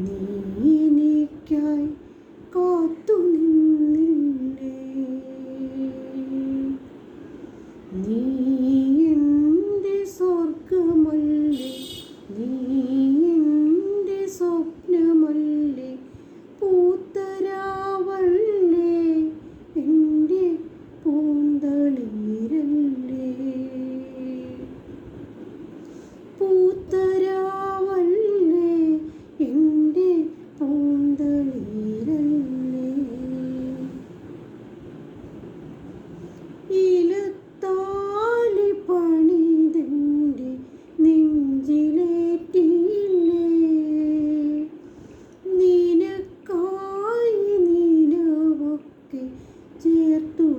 നീ എനിക്കായി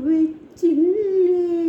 വെച്ചില്ലേ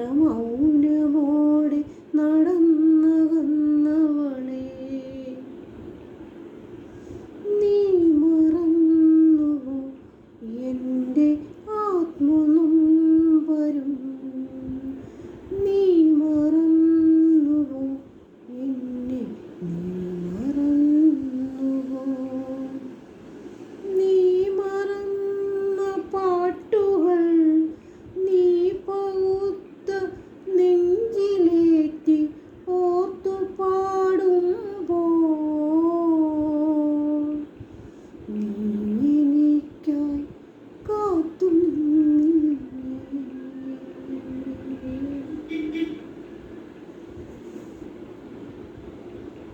人好无